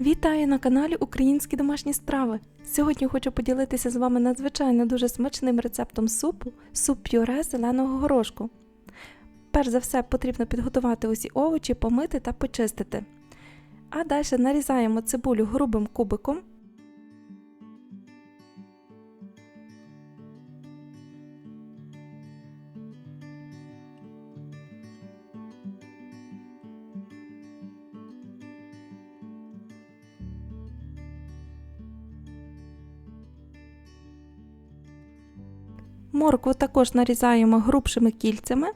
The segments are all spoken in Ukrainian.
Вітаю на каналі Українські домашні страви. Сьогодні хочу поділитися з вами надзвичайно дуже смачним рецептом супу суп пюре зеленого горошку. Перш за все потрібно підготувати усі овочі, помити та почистити. А далі нарізаємо цибулю грубим кубиком. Моркву також нарізаємо грубшими кільцями.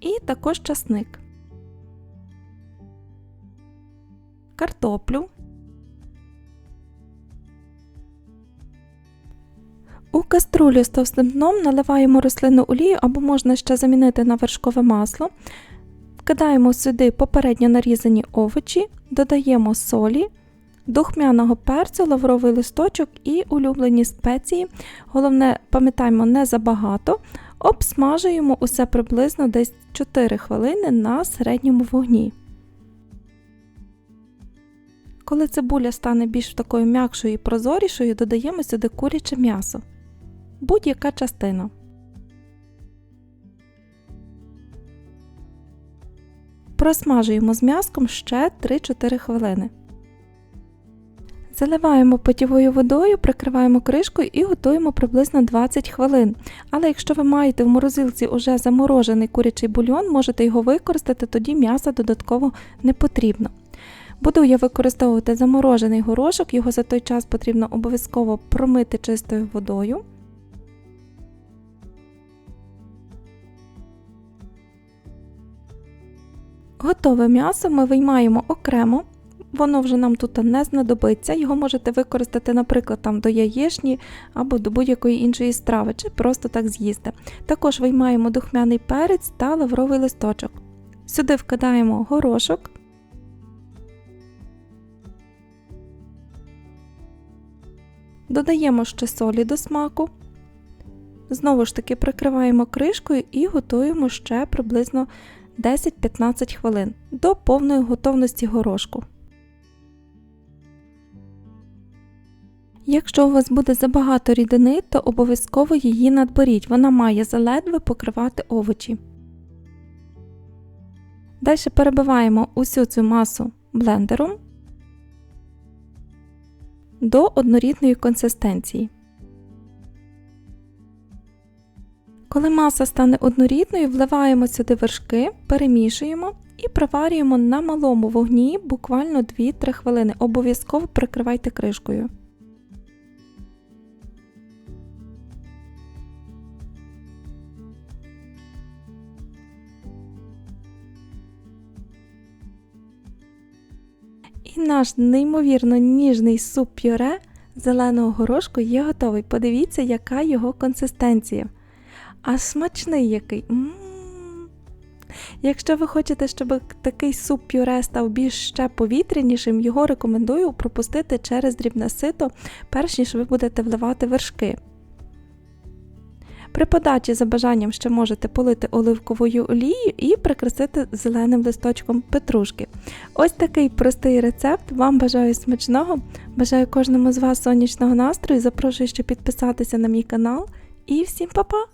І також часник. Картоплю. У каструлю з товстим дном наливаємо рослинну олію або можна ще замінити на вершкове масло. Вкидаємо сюди попередньо нарізані овочі, додаємо солі, духмяного перцю, лавровий листочок і улюблені спеції. Головне, пам'ятаємо, не забагато. Обсмажуємо усе приблизно десь 4 хвилини на середньому вогні. Коли цибуля стане більш такою м'якшою і прозорішою, додаємо сюди куряче м'ясо. Будь-яка частина. Просмажуємо з м'яском ще 3-4 хвилини. Заливаємо питьовою водою, прикриваємо кришкою і готуємо приблизно 20 хвилин. Але якщо ви маєте в морозилці уже заморожений курячий бульйон, можете його використати, тоді м'яса додатково не потрібно. Буду я використовувати заморожений горошок, його за той час потрібно обов'язково промити чистою водою. Готове м'ясо ми виймаємо окремо воно вже нам тут не знадобиться. Його можете використати, наприклад, там до яєчні або до будь-якої іншої страви, чи просто так з'їсти. Також виймаємо духмяний перець та лавровий листочок. Сюди вкидаємо горошок. Додаємо ще солі до смаку. Знову ж таки прикриваємо кришкою і готуємо ще приблизно 10-15 хвилин до повної готовності горошку. Якщо у вас буде забагато рідини, то обов'язково її надберіть, вона має заледве покривати овочі. Далі перебиваємо усю цю масу блендером до однорідної консистенції. Коли маса стане однорідною, вливаємо сюди вершки, перемішуємо і проварюємо на малому вогні буквально 2-3 хвилини. Обов'язково прикривайте кришкою. І наш неймовірно ніжний суп пюре зеленого горошку є готовий. Подивіться, яка його консистенція. А смачний який. Якщо ви хочете, щоб такий суп пюре став більш ще повітрянішим, його рекомендую пропустити через дрібне сито, перш ніж ви будете вливати вершки. При подачі за бажанням ще можете полити оливковою олією і прикрасити зеленим листочком петрушки. Ось такий простий рецепт. Вам бажаю смачного, бажаю кожному з вас сонячного настрою. Запрошую ще підписатися на мій канал. І всім па-па!